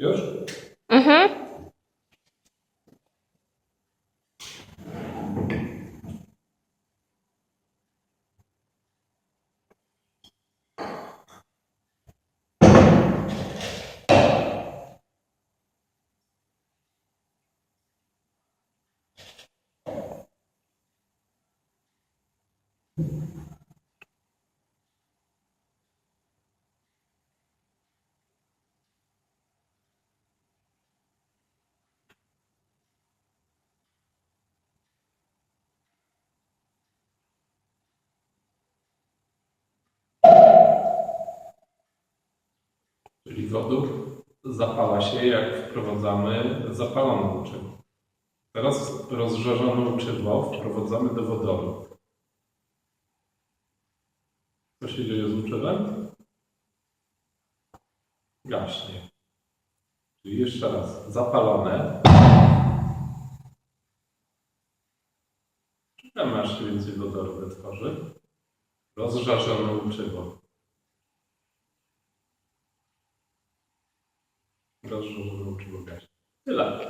Już? Czyli wodór zapala się, jak wprowadzamy zapalone łuczydło. Teraz rozżarzone łuczydło wprowadzamy do wodoru. Co się dzieje z łuczydłem? Gaśnie. Czyli jeszcze raz, zapalone. Czekamy aż się więcej wodoru wytworzy. Rozżarzone łuczydło. Rozżarzone łuczydło gaśnie. Tyle.